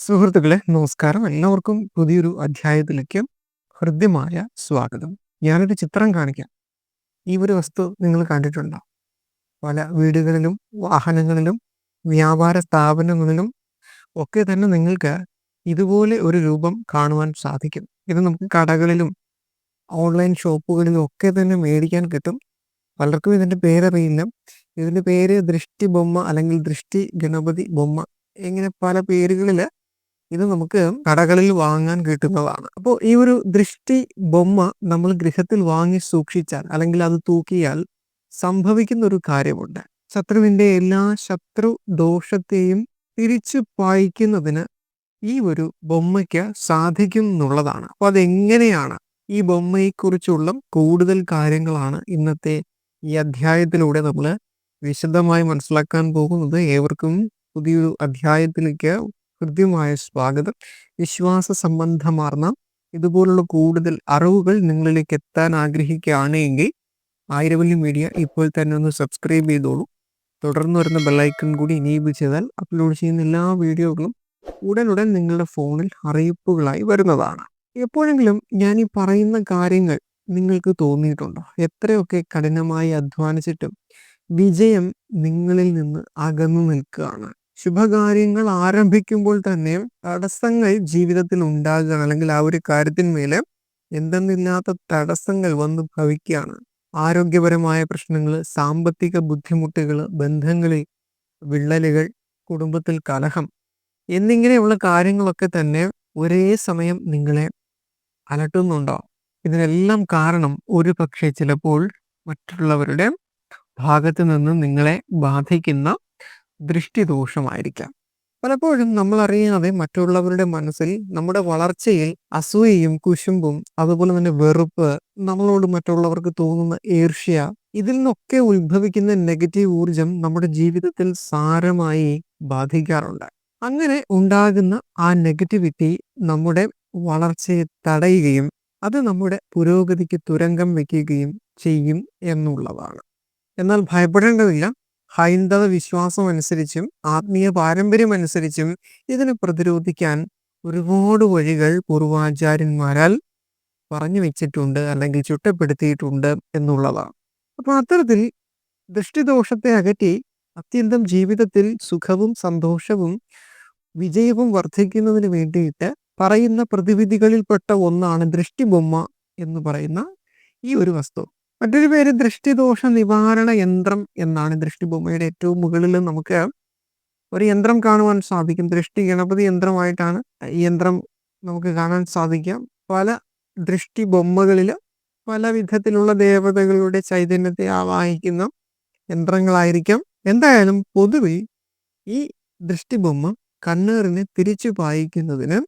സുഹൃത്തുക്കളെ നമസ്കാരം. എല്ലാവർക്കും പുതിയൊരു അധ്യായത്തിലേക്ക് ഹൃദ്യമായ സ്വാഗതം. ഞാനൊരു ചിത്രം കാണിക്കാം. ഈ ഒരു വസ്തു നിങ്ങൾ കണ്ടിട്ടുണ്ടോ? പല വീടുകളിലും വാഹനങ്ങളിലും വ്യാപാര സ്ഥാപനങ്ങളിലും ഒക്കെ തന്നെ നിങ്ങൾക്ക് ഇതുപോലെ ഒരു രൂപം കാണുവാൻ സാധിക്കും. ഇത് നമുക്ക് കടകളിലും ഓൺലൈൻ ഷോപ്പുകളിലും ഒക്കെ തന്നെ മേടിക്കാൻ കിട്ടും. പലർക്കും ഇതിന്റെ പേരറിയില്ല. ഇതിന്റെ പേര് ദൃഷ്ടി ബൊമ്മ അല്ലെങ്കിൽ ദൃഷ്ടി ഗണപതി ബൊമ്മ. ഇങ്ങനെ പല പേരുകളിൽ ഇത് നമുക്ക് കടകളിൽ വാങ്ങാൻ കിട്ടുന്നതാണ്. അപ്പോൾ ഈ ഒരു ദൃഷ്ടി ബൊമ്മ നമ്മൾ ഗൃഹത്തിൽ വാങ്ങി സൂക്ഷിച്ചാൽ അല്ലെങ്കിൽ അത് തൂക്കിയാൽ സംഭവിക്കുന്ന ഒരു കാര്യമുണ്ട്. ശത്രുവിന്റെ എല്ലാ ശത്രു ദോഷത്തെയും തിരിച്ചു പായിക്കുന്നതിന് ഈ ഒരു ബൊമ്മയ്ക്ക് സാധിക്കും എന്നുള്ളതാണ്. അപ്പൊ അതെങ്ങനെയാണ് ഈ ബൊമ്മയെക്കുറിച്ചുള്ള കൂടുതൽ കാര്യങ്ങളാണ് ഇന്നത്തെ ഈ അധ്യായത്തിലൂടെ നമ്മൾ വിശദമായി മനസ്സിലാക്കാൻ പോകുന്നത്. ഏവർക്കും പുതിയൊരു അധ്യായത്തിലേക്ക് ഹൃദ്യമായ സ്വാഗതം. വിശ്വാസ സംബന്ധമാർന്ന ഇതുപോലുള്ള കൂടുതൽ അറിവുകൾ നിങ്ങളിലേക്ക് എത്താൻ ആഗ്രഹിക്കുകയാണ് എങ്കിൽ ആയിരവല്ലി മീഡിയ ഇപ്പോൾ തന്നെ ഒന്ന് സബ്സ്ക്രൈബ് ചെയ്തോളൂ. തുടർന്ന് വരുന്ന ബെല്ലൈക്കൺ കൂടി ഇനേബിൾ ചെയ്താൽ അപ്ലോഡ് ചെയ്യുന്ന എല്ലാ വീഡിയോകളും ഉടനുടൻ നിങ്ങളുടെ ഫോണിൽ അറിയിപ്പുകളായി വരുന്നതാണ്. എപ്പോഴെങ്കിലും ഞാൻ ഈ പറയുന്ന കാര്യങ്ങൾ നിങ്ങൾക്ക് തോന്നിയിട്ടുണ്ടോ? എത്രയൊക്കെ കഠിനമായി അധ്വാനിച്ചിട്ടും വിജയം നിങ്ങളിൽ നിന്ന് അകന്നു നിൽക്കുകയാണ്. ശുഭകാര്യങ്ങൾ ആരംഭിക്കുമ്പോൾ തന്നെ തടസ്സങ്ങൾ ജീവിതത്തിൽ ഉണ്ടാകുകയാണ് അല്ലെങ്കിൽ ആ ഒരു കാര്യത്തിന്മേലെ എന്തെന്നില്ലാത്ത തടസ്സങ്ങൾ വന്ന് ഭവിക്കുകയാണ്. ആരോഗ്യപരമായ പ്രശ്നങ്ങൾ സാമ്പത്തിക ബുദ്ധിമുട്ടുകൾ ബന്ധങ്ങളിൽ വിള്ളലുകൾ കുടുംബത്തിൽ കലഹം എന്നിങ്ങനെയുള്ള കാര്യങ്ങളൊക്കെ തന്നെ ഒരേ സമയം നിങ്ങളെ അലട്ടുന്നുണ്ടോ? ഇതിനെല്ലാം കാരണം ഒരു പക്ഷേ ചിലപ്പോൾ മറ്റുള്ളവരുടെ ഭാഗത്ത് നിന്ന് നിങ്ങളെ ബാധിക്കുന്ന ദൃഷ്ടിദോഷമായിരിക്കാം. പലപ്പോഴും നമ്മൾ അറിയാതെ മറ്റുള്ളവരുടെ മനസ്സിൽ നമ്മുടെ വളർച്ചയിൽ അസൂയയും കുശുമ്പും അതുപോലെ തന്നെ വെറുപ്പ് നമ്മളോട് മറ്റുള്ളവർക്ക് തോന്നുന്ന ഈർഷ്യ ഇതിൽ നിന്നൊക്കെ ഉത്ഭവിക്കുന്ന നെഗറ്റീവ് ഊർജം നമ്മുടെ ജീവിതത്തിൽ സാരമായി ബാധിക്കാറുണ്ട്. അങ്ങനെ ഉണ്ടാകുന്ന ആ നെഗറ്റിവിറ്റി നമ്മുടെ വളർച്ചയെ തടയുകയും അത് നമ്മുടെ പുരോഗതിക്ക് തുരങ്കം വയ്ക്കുകയും ചെയ്യും എന്നുള്ളതാണ്. എന്നാൽ ഭയപ്പെടേണ്ടതില്ല. ഹൈന്ദവ വിശ്വാസം അനുസരിച്ചും ആത്മീയ പാരമ്പര്യം അനുസരിച്ചും ഇതിനെ പ്രതിരോധിക്കാൻ ഒരുപാട് വഴികൾ പൂർവാചാര്യന്മാരാൽ പറഞ്ഞു വെച്ചിട്ടുണ്ട് അല്ലെങ്കിൽ ചുട്ടപ്പെടുത്തിയിട്ടുണ്ട് എന്നുള്ളതാണ്. അപ്പൊ അത്തരത്തിൽ ദൃഷ്ടിദോഷത്തെ അകറ്റി അത്യന്തം ജീവിതത്തിൽ സുഖവും സന്തോഷവും വിജയവും വർദ്ധിക്കുന്നതിന് വേണ്ടിയിട്ട് പറയുന്ന പ്രതിവിധികളിൽപ്പെട്ട ഒന്നാണ് ദൃഷ്ടിബൊമ്മ എന്ന് പറയുന്ന ഈ ഒരു വസ്തു. മറ്റൊരു പേര് ദൃഷ്ടിദോഷ നിവാരണ യന്ത്രം എന്നാണ് ദൃഷ്ടിബൊമ്മയുടെ ഏറ്റവും മുകളിൽ നമുക്ക് ഒരു യന്ത്രം കാണുവാൻ സാധിക്കും. ദൃഷ്ടി ഗണപതി യന്ത്രമായിട്ടാണ് ഈ യന്ത്രം നമുക്ക് കാണാൻ സാധിക്കാം പല ദൃഷ്ടി ബൊമ്മകളിൽ പല വിധത്തിലുള്ള ദേവതകളുടെ ചൈതന്യത്തെ ആവാഹിക്കുന്ന യന്ത്രങ്ങളായിരിക്കാം. എന്തായാലും പൊതുവെ ഈ ദൃഷ്ടിബൊമ്മ കണ്ണേറിനെ തിരിച്ചു പായിക്കുന്നതിന്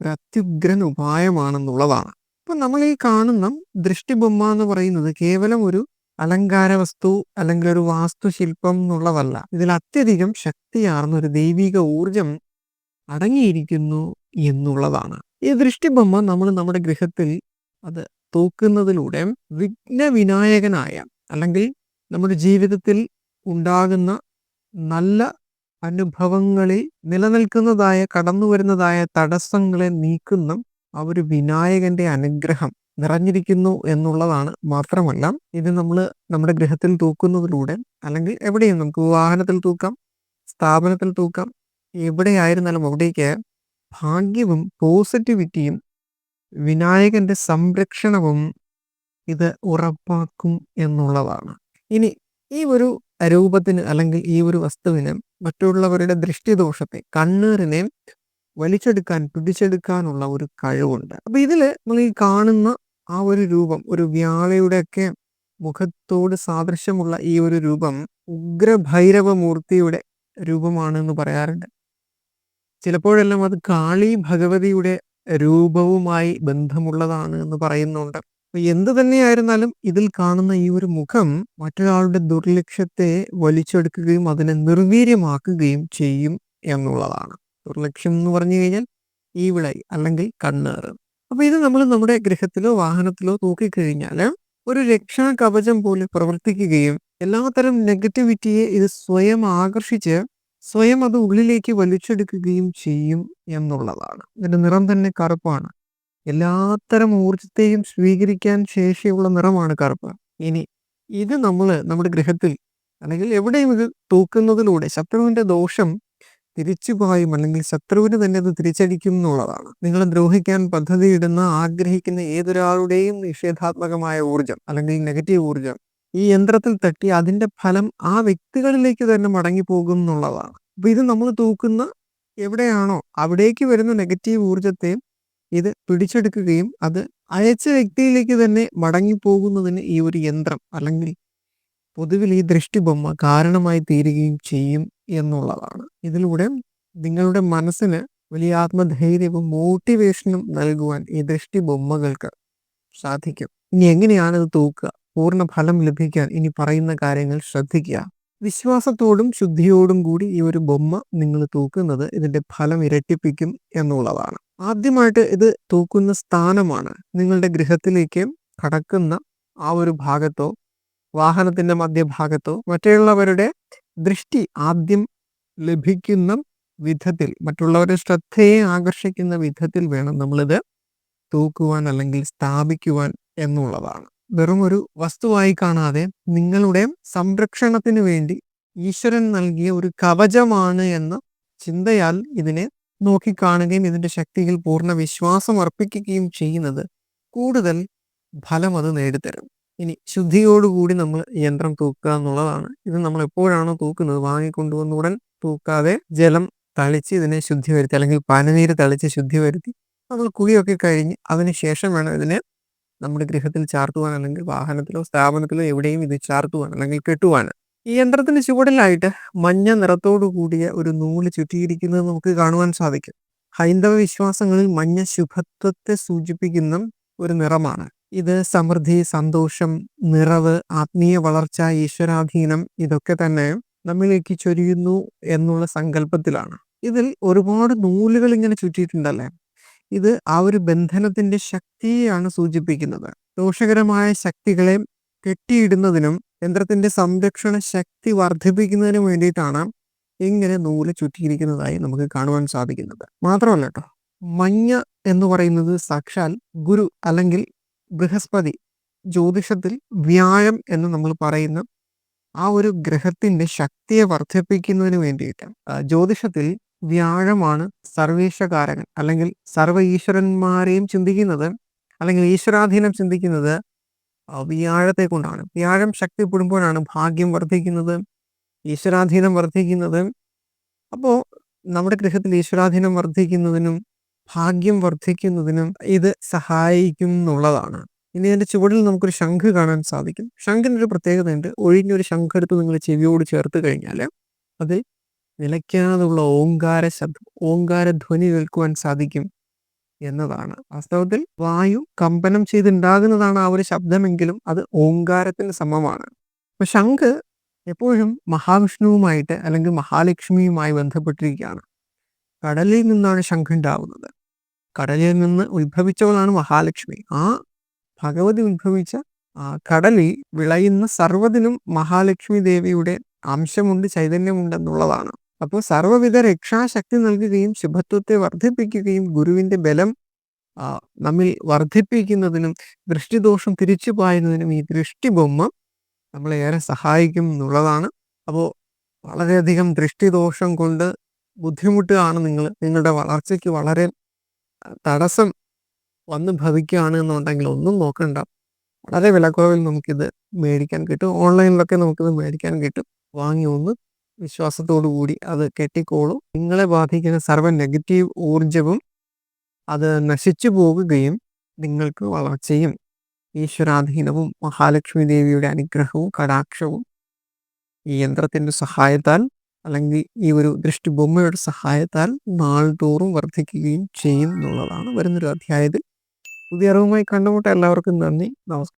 ഒരു അത്യുഗ്രൻ ഉപായമാണെന്നുള്ളതാണ്. അപ്പൊ നമ്മൾ ഈ കാണുന്ന ദൃഷ്ടിബൊമ്മ എന്ന് പറയുന്നത് കേവലം ഒരു അലങ്കാര വസ്തു അല്ലെങ്കിൽ ഒരു വാസ്തുശില്പം എന്നുള്ളതല്ല. ഇതിൽ അത്യധികം ശക്തിയാർന്ന ഒരു ദൈവിക ഊർജം അടങ്ങിയിരിക്കുന്നു എന്നുള്ളതാണ്. ഈ ദൃഷ്ടിബൊമ്മ നമ്മൾ നമ്മുടെ ഗൃഹത്തിൽ അത് തൂക്കുന്നതിലൂടെ വിഘ്ന വിനായകനായ അല്ലെങ്കിൽ നമ്മുടെ ജീവിതത്തിൽ ഉണ്ടാകുന്ന നല്ല അനുഭവങ്ങളിൽ നിലനിൽക്കുന്നതായ കടന്നു വരുന്നതായ തടസ്സങ്ങളെ നീക്കുന്ന ആ ഒരു വിനായകന്റെ അനുഗ്രഹം നിറഞ്ഞിരിക്കുന്നു എന്നുള്ളതാണ് മാത്രമല്ല ഇത് നമ്മൾ നമ്മുടെ ഗൃഹത്തിൽ തൂക്കുന്നതിലൂടെ അല്ലെങ്കിൽ എവിടെയും നമുക്ക് വാഹനത്തിൽ തൂക്കാം സ്ഥാപനത്തിൽ തൂക്കാം എവിടെയായിരുന്നാലും അവിടേക്ക് ഭാഗ്യവും പോസിറ്റിവിറ്റിയും വിനായകന്റെ സംരക്ഷണവും ഇത് ഉറപ്പാക്കും എന്നുള്ളതാണ്. ഇനി ഈ ഒരു രൂപത്തിന് അല്ലെങ്കിൽ ഈ ഒരു വസ്തുവിന് മറ്റുള്ളവരുടെ ദൃഷ്ടിദോഷത്തെ കണ്ണീറിനെ വലിച്ചെടുക്കാൻ പിടിച്ചെടുക്കാനുള്ള ഒരു കഴിവുണ്ട്. അപ്പൊ ഇതിൽ നമ്മൾ ഈ കാണുന്ന ആ ഒരു രൂപം ഒരു വ്യാളയുടെയൊക്കെ മുഖത്തോട് സാദൃശ്യമുള്ള ഈ ഒരു രൂപം ഉഗ്രഭൈരവ മൂർത്തിയുടെ രൂപമാണെന്ന് പറയാറുണ്ട്. ചിലപ്പോഴെല്ലാം അത് കാളി ഭഗവതിയുടെ രൂപവുമായി ബന്ധമുള്ളതാണ് എന്ന് പറയുന്നുണ്ട്. എന്ത് തന്നെയായിരുന്നാലും ഇതിൽ കാണുന്ന ഈ ഒരു മുഖം മറ്റൊരാളുടെ ദുർലക്ഷ്യത്തെ വലിച്ചെടുക്കുകയും അതിനെ നിർവീര്യമാക്കുകയും ചെയ്യും എന്നുള്ളതാണ്. ദുർലക്ഷ്യം എന്ന് പറഞ്ഞു കഴിഞ്ഞാൽ ഈ വിളായി അല്ലെങ്കിൽ കണ്ണേറ്. അപ്പൊ ഇത് നമ്മൾ നമ്മുടെ ഗൃഹത്തിലോ വാഹനത്തിലോ തൂക്കിക്കഴിഞ്ഞാൽ ഒരു രക്ഷാ കവചം പോലെ പ്രവർത്തിക്കുകയും എല്ലാത്തരം നെഗറ്റിവിറ്റിയെ ഇത് സ്വയം ആകർഷിച്ച് സ്വയം അത് ഉള്ളിലേക്ക് വലിച്ചെടുക്കുകയും ചെയ്യും എന്നുള്ളതാണ്. ഇതിന്റെ നിറം തന്നെ കറുപ്പാണ്. എല്ലാത്തരം ഊർജത്തെയും സ്വീകരിക്കാൻ ശേഷിയുള്ള നിറമാണ് കറുപ്പ്. ഇനി ഇത് നമ്മൾ നമ്മുടെ ഗൃഹത്തിൽ അല്ലെങ്കിൽ എവിടെയും ഇത് തൂക്കുന്നതിലൂടെ ശത്രുവിന്റെ ദോഷം തിരിച്ചു പായും അല്ലെങ്കിൽ ശത്രുവിന് തന്നെ അത് തിരിച്ചടിക്കും എന്നുള്ളതാണ്. നിങ്ങളെ ദ്രോഹിക്കാൻ പദ്ധതിയിടുന്ന ആഗ്രഹിക്കുന്ന ഏതൊരാളുടെയും നിഷേധാത്മകമായ ഊർജം അല്ലെങ്കിൽ നെഗറ്റീവ് ഊർജം ഈ യന്ത്രത്തിൽ തട്ടി അതിന്റെ ഫലം ആ വ്യക്തികളിലേക്ക് തന്നെ മടങ്ങിപ്പോകും എന്നുള്ളതാണ്. അപ്പൊ ഇത് നമ്മൾ തൂക്കുന്ന എവിടെയാണോ അവിടേക്ക് വരുന്ന നെഗറ്റീവ് ഊർജത്തെയും ഇത് പിടിച്ചെടുക്കുകയും അത് അയച്ച വ്യക്തിയിലേക്ക് തന്നെ മടങ്ങിപ്പോകുന്നതിന് ഈ ഒരു യന്ത്രം അല്ലെങ്കിൽ പൊതുവിൽ ഈ ദൃഷ്ടിബൊമ്മ കാരണമായി തീരുകയും ചെയ്യും എന്നുള്ളതാണ്. ഇതിലൂടെ നിങ്ങളുടെ മനസ്സിന് വലിയ ആത്മധൈര്യവും മോട്ടിവേഷനും നൽകുവാൻ ഈ ദൃഷ്ടി ബൊമ്മകൾക്ക് സാധിക്കും. ഇനി എങ്ങനെയാണ് ഇത് തൂക്കുക? പൂർണ ഫലം ലഭിക്കാൻ ഇനി പറയുന്ന കാര്യങ്ങൾ ശ്രദ്ധിക്കുക. വിശ്വാസത്തോടും ശുദ്ധിയോടും കൂടി ഈ ഒരു ബൊമ്മ നിങ്ങൾ തൂക്കുന്നത് ഇതിന്റെ ഫലം ഇരട്ടിപ്പിക്കും എന്നുള്ളതാണ്. ആദ്യമായിട്ട് ഇത് തൂക്കുന്ന സ്ഥാനമാണ്. നിങ്ങളുടെ ഗൃഹത്തിലേക്ക് കടക്കുന്ന ആ ഒരു ഭാഗത്തോ വാഹനത്തിന്റെ മധ്യഭാഗത്തോ മറ്റുള്ളവരുടെ ദൃഷ്ടി ആദ്യം ലഭിക്കുന്ന വിധത്തിൽ മറ്റുള്ളവരെ ശ്രദ്ധയെ ആകർഷിക്കുന്ന വിധത്തിൽ വേണം നമ്മളിത് തൂക്കുവാൻ അല്ലെങ്കിൽ സ്ഥാപിക്കുവാൻ എന്നുള്ളതാണ്. വെറും ഒരു വസ്തുവായി കാണാതെ നിങ്ങളുടെ സംരക്ഷണത്തിന് വേണ്ടി ഈശ്വരൻ നൽകിയ ഒരു കവചമാണ് എന്ന ചിന്തയാൽ ഇതിനെ നോക്കിക്കാണുകയും ഇതിന്റെ ശക്തിയിൽ പൂർണ വിശ്വാസം അർപ്പിക്കുകയും ചെയ്യുന്നത് കൂടുതൽ ഫലം അത് നേടിത്തരും. ഇനി ശുദ്ധിയോടുകൂടി നമ്മൾ യന്ത്രം തൂക്കുക എന്നുള്ളതാണ്. ഇത് നമ്മൾ എപ്പോഴാണോ തൂക്കുന്നത് വാങ്ങിക്കൊണ്ടുവന്ന ഉടൻ തൂക്കാതെ ജലം തളിച്ച് ഇതിനെ ശുദ്ധി വരുത്തി അല്ലെങ്കിൽ പനനീര് തളിച്ച് ശുദ്ധി വരുത്തി നമ്മൾ കുഴിയൊക്കെ കഴിഞ്ഞ് അതിന് ശേഷം വേണം ഇതിനെ നമ്മുടെ ഗൃഹത്തിൽ ചാർത്തുവാൻ അല്ലെങ്കിൽ വാഹനത്തിലോ സ്ഥാപനത്തിലോ എവിടെയും ഇത് ചാർത്തുവാൻ അല്ലെങ്കിൽ കെട്ടുവാൻ. ഈ യന്ത്രത്തിന്റെ ചുവടിലായിട്ട് മഞ്ഞ നിറത്തോടു കൂടിയ ഒരു നൂൽ ചുറ്റിയിരിക്കുന്നത് നമുക്ക് കാണുവാൻ സാധിക്കും. ഹൈന്ദവ വിശ്വാസങ്ങളിൽ മഞ്ഞ ശുഭത്വത്തെ സൂചിപ്പിക്കുന്ന ഒരു നിറമാണ്. ഇത് സമൃദ്ധി സന്തോഷം നിറവ് ആത്മീയ വളർച്ച ഈശ്വരാധീനം ഇതൊക്കെ തന്നെ നമ്മിലേക്ക് ചൊരിയുന്നു എന്നുള്ള സങ്കല്പത്തിലാണ്. ഇതിൽ ഒരുപാട് നൂലുകൾ ഇങ്ങനെ ചുറ്റിയിട്ടുണ്ടല്ലേ? ഇത് ആ ഒരു ബന്ധനത്തിന്റെ ശക്തിയെയാണ് സൂചിപ്പിക്കുന്നത്. ദോഷകരമായ ശക്തികളെ കെട്ടിയിടുന്നതിനും യന്ത്രത്തിന്റെ സംരക്ഷണ ശക്തി വർദ്ധിപ്പിക്കുന്നതിനും വേണ്ടിയിട്ടാണ് ഇങ്ങനെ നൂൽ ചുറ്റിയിരിക്കുന്നതായി നമുക്ക് കാണുവാൻ സാധിക്കുന്നത്. മാത്രമല്ല കേട്ടോ മഞ്ഞ എന്ന് പറയുന്നത് സാക്ഷാൽ ഗുരു അല്ലെങ്കിൽ ബൃഹസ്പതി ജ്യോതിഷത്തിൽ വ്യായം എന്ന് നമ്മൾ പറയുന്ന ആ ഒരു ഗ്രഹത്തിന്റെ ശക്തിയെ വർദ്ധിപ്പിക്കുന്നതിന് വേണ്ടിയിട്ട് ജ്യോതിഷത്തിൽ വ്യാഴമാണ് സർവേശ്വകാരകൻ അല്ലെങ്കിൽ സർവ ഈശ്വരന്മാരെയും ചിന്തിക്കുന്നത് അല്ലെങ്കിൽ ഈശ്വരാധീനം ചിന്തിക്കുന്നത് വ്യാഴത്തെ കൊണ്ടാണ്. വ്യാഴം ശക്തിപ്പെടുമ്പോഴാണ് ഭാഗ്യം വർദ്ധിക്കുന്നത് ഈശ്വരാധീനം വർദ്ധിക്കുന്നത്. അപ്പോൾ നമ്മുടെ ഗ്രഹത്തിൽ ഈശ്വരാധീനം വർദ്ധിക്കുന്നതിനും ഭാഗ്യം വർദ്ധിക്കുന്നതിനും ഇത് സഹായിക്കും എന്നുള്ളതാണ് ഇനി അതിന്റെ ചുവടിൽ നമുക്കൊരു ശംഖ് കാണാൻ സാധിക്കും. ശംഖിനൊരു പ്രത്യേകതയുണ്ട്. ഒഴിഞ്ഞൊരു ശംഖ് എടുത്ത് നിങ്ങൾ ചെവിയോട് ചേർത്ത് കഴിഞ്ഞാൽ അത് നിലയ്ക്കാതുള്ള ഓങ്കാര ശബ്ദം ഓങ്കാര ധ്വനി കേൾക്കുവാൻ സാധിക്കും എന്നതാണ്. വാസ്തവത്തിൽ വായു കമ്പനം ചെയ്തുണ്ടാകുന്നതാണ് ആ ഒരു ശബ്ദമെങ്കിലും അത് ഓങ്കാരത്തിന് സമമാണ്. അപ്പൊ ശംഖ് എപ്പോഴും മഹാവിഷ്ണുവുമായിട്ട് അല്ലെങ്കിൽ മഹാലക്ഷ്മിയുമായി ബന്ധപ്പെട്ടിരിക്കുകയാണ്. കടലിൽ നിന്നാണ് ശംഖ് ഉണ്ടാവുന്നത്. കടലിൽ നിന്ന് ഉത്ഭവിച്ചവളാണ് മഹാലക്ഷ്മി. ആ ഭഗവതി ഉത്ഭവിച്ച കടലിൽ വിളയുന്ന സർവതിനും മഹാലക്ഷ്മി ദേവിയുടെ അംശമുണ്ട് ചൈതന്യമുണ്ടെന്നുള്ളതാണ്. അപ്പോൾ സർവവിധ രക്ഷാശക്തി നൽകുകയും ശുഭത്വത്തെ വർദ്ധിപ്പിക്കുകയും ഗുരുവിന്റെ ബലം നമ്മിൽ വർദ്ധിപ്പിക്കുന്നതിനും ദൃഷ്ടിദോഷം തിരിച്ചു പായുന്നതിനും ഈ ദൃഷ്ടിബൊമ്മ നമ്മളെ ഏറെ സഹായിക്കും എന്നുള്ളതാണ്. അപ്പോൾ വളരെയധികം ദൃഷ്ടിദോഷം കൊണ്ട് ബുദ്ധിമുട്ടുകയാണ് നിങ്ങൾ നിങ്ങളുടെ വളർച്ചയ്ക്ക് വളരെ തടസ്സം വന്ന് ഭവിക്കുകയാണ് എന്നുണ്ടെങ്കിൽ ഒന്നും നോക്കണ്ട. വളരെ വിലക്കുറവിൽ നമുക്കിത് മേടിക്കാൻ കിട്ടും. ഓൺലൈനിലൊക്കെ നമുക്കിത് മേടിക്കാൻ കിട്ടും. വാങ്ങി ഒന്ന് വിശ്വാസത്തോടു കൂടി അത് കെട്ടിക്കോളും. നിങ്ങളെ ബാധിക്കുന്ന സർവ നെഗറ്റീവ് ഊർജവും അത് നശിച്ചു പോകുകയും നിങ്ങൾക്ക് വളർച്ചയും ഈശ്വരാധീനവും മഹാലക്ഷ്മി ദേവിയുടെ അനുഗ്രഹവും കടാക്ഷവും ഈ യന്ത്രത്തിന്റെ സഹായത്താൽ അല്ലെങ്കിൽ ഈ ഒരു ദൃഷ്ടിബൊമ്മയുടെ സഹായത്താൽ നാൾതോറും വർദ്ധിക്കുകയും ചെയ്യും എന്നുള്ളതാണ് വരുന്നൊരു അധ്യായത്തിൽ. പുതിയ അറിവുമായി കണ്ടുമുട്ട എല്ലാവർക്കും നന്ദി. നമസ്കാരം.